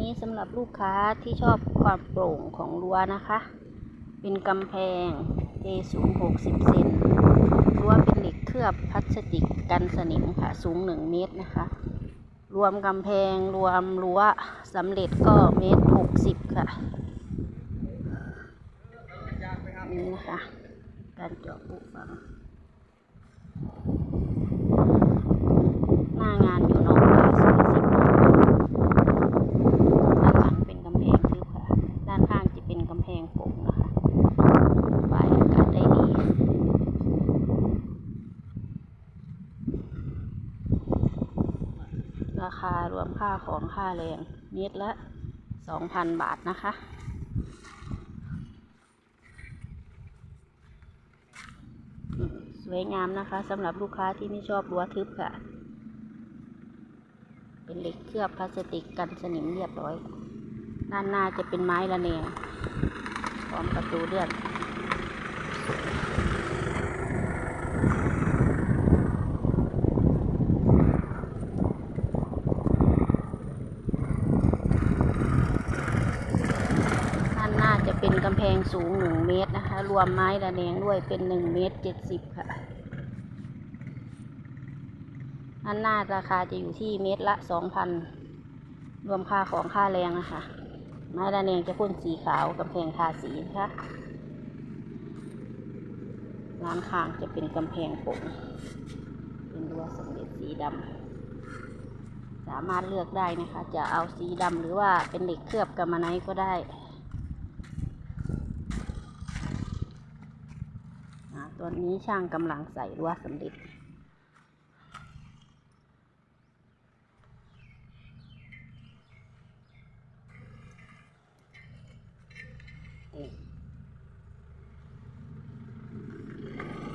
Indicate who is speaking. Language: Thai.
Speaker 1: นี้สำหรับลูกค้าที่ชอบความโปร่งของรั้วนะคะ เป็นกำแพงเทสูง60เซนรั้วเป็นเหล็กเคลือบพลาสติกกันสนิมค่ะสูง 1 เมตรนะคะ รวมกำแพงรวมรั้วสำเร็จก็เมตร 60 ค่ะนี่นะคะ การเจาะปุฝัง หน้างานอยู่หนองปลาสี่สิบด้านหลังเป็นกำแพงทึบค่ะ ด้านข้างจะเป็นกำแพงโป่งนะคะระบายอากาศได้ดี ราคารวมค่าของค่าแรงเมตรละสองพันบาทนะคะ สวยงามนะคะสำหรับลูกค้าที่ไม่ชอบรั้วทึบค่ะ เป็นเหล็กเคลือบพลาสติกกันสนิมเรียบร้อย ด้านหน้าจะเป็นไม้ระเนงพร้อมประตูเลื่อน ด้านหน้าจะเป็นกำแพงสูงหนึ่งเมตรนะคะ รวมไม้ระแนงด้วยเป็นหนึ่งเมตรเจ็ดสิบค่ะด้านหน้าราคาจะอยู่ที่เมตรละสองพันรวมค่าของค่าแรงนะคะ ไม้ระแนงจะพ่นสีขาวกำแพงทาสีนะคะร้านข้างจะเป็นกำแพงโป่งเป็นรั้วสำเร็จสีดำสามารถเลือกได้นะคะ จะเอาสีดำหรือว่าเป็นเหล็กเคลือบกำมไนก็ได้ ตัวนี้ช่างกำลังใส่รั้วสำเร็จ